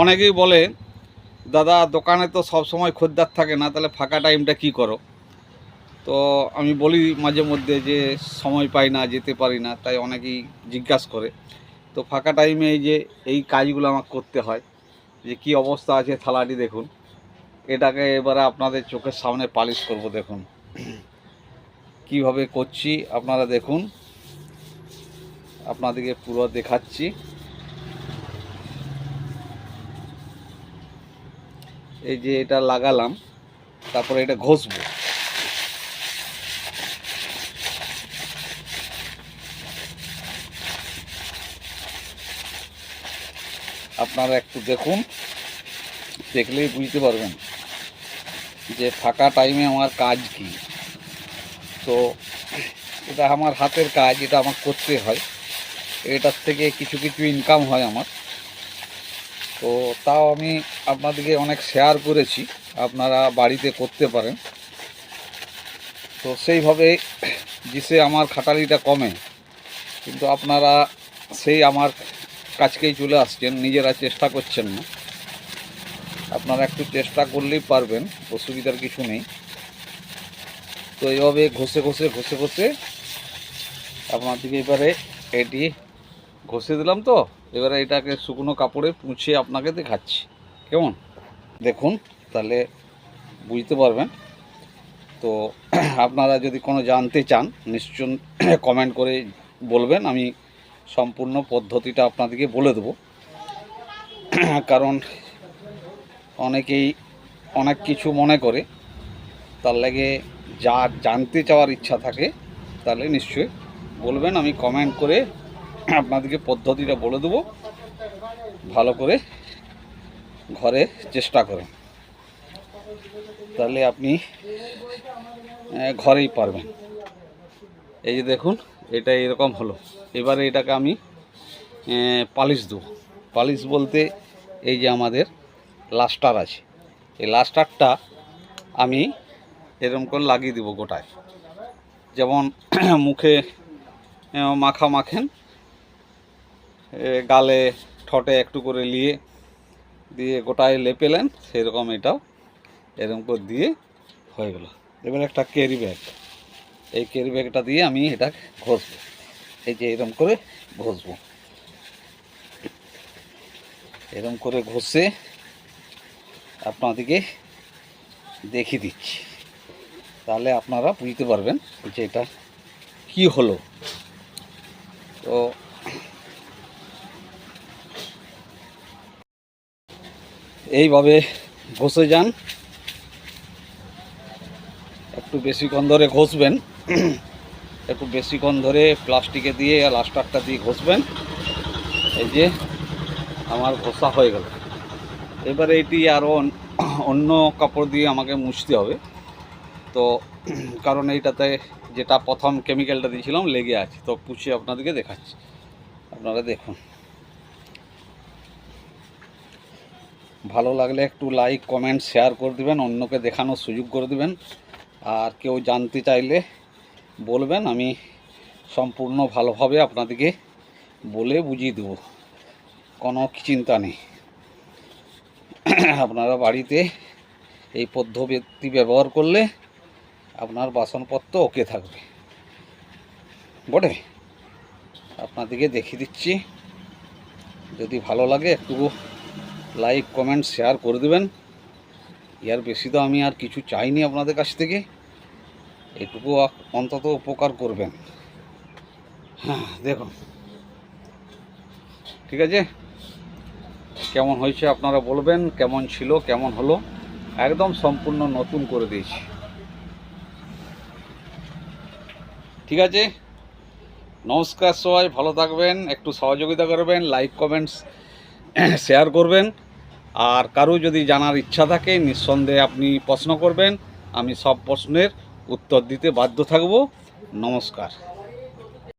অনেকেই বলে, দাদা, দোকানে তো সব সময় খদ্দার থাকে না, তাহলে ফাঁকা টাইমটা কি করো? তো আমি বলি মাঝে মধ্যে যে, সময় পাই না, যেতে পারি না। তাই অনেকেই জিজ্ঞাসা করে। তো ফাঁকা টাইমে এই যে, এই কাজগুলো আমার করতে হয়, যে কি অবস্থা আছে থালাটি দেখুন। এটাকে এবারে আপনাদের চোখের সামনে পালিশ করব দেখুন। কীভাবে করছি আপনারা দেখুন। আপনাদেরকে পুরো দেখাচ্ছি। এই যে এটা লাগালাম, তারপরে এটা ঘষবো। আপনারা একটু দেখুন, দেখলেই বুঝতে পারবেন যে ফাঁকা টাইমে আমার কাজ কি। তো, এটা আমার হাতের কাজ, এটা আমার করতে হয়। এটার থেকে কিছু কিছু ইনকাম হয় আমার। তো তাও আমি আপনাদেরকে অনেক শেয়ার করেছি, আপনারা বাড়িতে করতে পারেন। তো সেইভাবে জিসে আমার খাটালিটা কমে, কিন্তু আপনারা সেই আমার কাছকেই চলে আসছেন, নিজেরা চেষ্টা করছেন না। আপনারা একটু চেষ্টা করলেই পারবেন, অসুবিধার কিছু নেই। তো এইভাবে ঘষে ঘষে ঘষে ঘষে আপনাদেরকে এবারে এটি ঘষে দিলাম তো। এবারে এটাকে শুকনো কাপড়ে পুঁছে আপনাকে দেখাচ্ছি। কেমন? দেখুন, তাহলে বুঝতে পারবেন। তো আপনারা যদি কোনো জানতে চান নিশ্চয় কমেন্ট করে বলবেন। আমি সম্পূর্ণ পদ্ধতিটা আপনাদেরকে বলে দেবো। কারণ অনেকেই অনেক কিছু মনে করে। তার লাগে যা জানতে চাওয়ার ইচ্ছা থাকে, তাহলে নিশ্চয়ই বলবেন। আমি কমেন্ট করে আপনাদেরকে পদ্ধতিটা বলে দেবো। ভালো করে ঘরে চেষ্টা করেন তাহলে আপনি ঘরেই পারবেন। এই যে দেখুন, এটা এরকম হলো। এবারে এটাকে আমি পালিশ দেবো। পালিশ বলতে এই যে আমাদের লাস্টার আছে। এই লাস্টারটা আমি এরকম করে লাগিয়ে দিব গোটায়। যেমন মুখে মাখা মাখেন গালে, ঠোঁটে একটু করে নিয়ে দিয়ে গোটায় লেপেলেন, সেরকম এটাও এরকম করে দিয়ে হয়ে গেল। এবার একটা ক্যারি ব্যাগ এই ক্যারি ব্যাগটা দিয়ে আমি এটা ঘষবো। এই যে এরকম করে ঘষবো। এরকম করে ঘষে আপনাদেরকে দেখিয়ে দিচ্ছি। তাহলে আপনারা বুঝতে পারবেন যে এটা কি হলো। তো এইভাবে ঘষে যান। একটু বেশিক্ষণ ধরে ঘষবেন। একটু বেশিক্ষণ ধরে প্লাস্টিকে দিয়ে লাস্টারটা দিয়ে ঘষবেন। এই যে আমার ঘষা হয়ে গেল। এবারে এটি আরও অন্য কাপড় দিয়ে আমাকে মুছতে হবে। তো কারণ এইটাতে যেটা প্রথম কেমিক্যালটা দিয়েছিলাম, লেগে আছে। তো পুছে আপনাদেরকে দেখাচ্ছি। আপনারা দেখুন। ভালো লাগলে একটু লাইক কমেন্ট শেয়ার করে দিবেন, অন্যকে দেখানোর সুযোগ করে দিবেন। আর কেউ জানতে চাইলে বলবেন, আমি সম্পূর্ণ ভালোভাবে আপনাদেরকে বলে বুঝিয়ে দেবো। কোনো চিন্তা নেই। আপনারা বাড়িতে এই পদ্ধতি ব্যবহার করলে আপনার বাসনপত্র ওকে থাকবে। বটে? আপনাদেরকে দেখিয়ে দিচ্ছি। যদি ভালো লাগে একটু লাইক কমেন্ট শেয়ার করে দেবেন। ইয়ার বেশি তো আমি আর কিছু চাইনি আপনাদের কাছ থেকে। এটুকু অন্তত উপকার করবেন। হ্যাঁ দেখুন। ঠিক আছে? কেমন হয়েছে আপনারা বলবেন, কেমন ছিল, কেমন হলো, একদম সম্পূর্ণ নতুন করে দিয়েছি। ঠিক আছে? নমস্কার সবাই, ভালো থাকবেন, একটু সহযোগিতা করবেন লাইক কমেন্টস শেয়ার করবেন। আর কারও যদি জানার ইচ্ছা থাকে, নিঃসন্দেহে আপনি প্রশ্ন করবেন। আমি সব প্রশ্নের উত্তর দিতে বাধ্য থাকব। নমস্কার।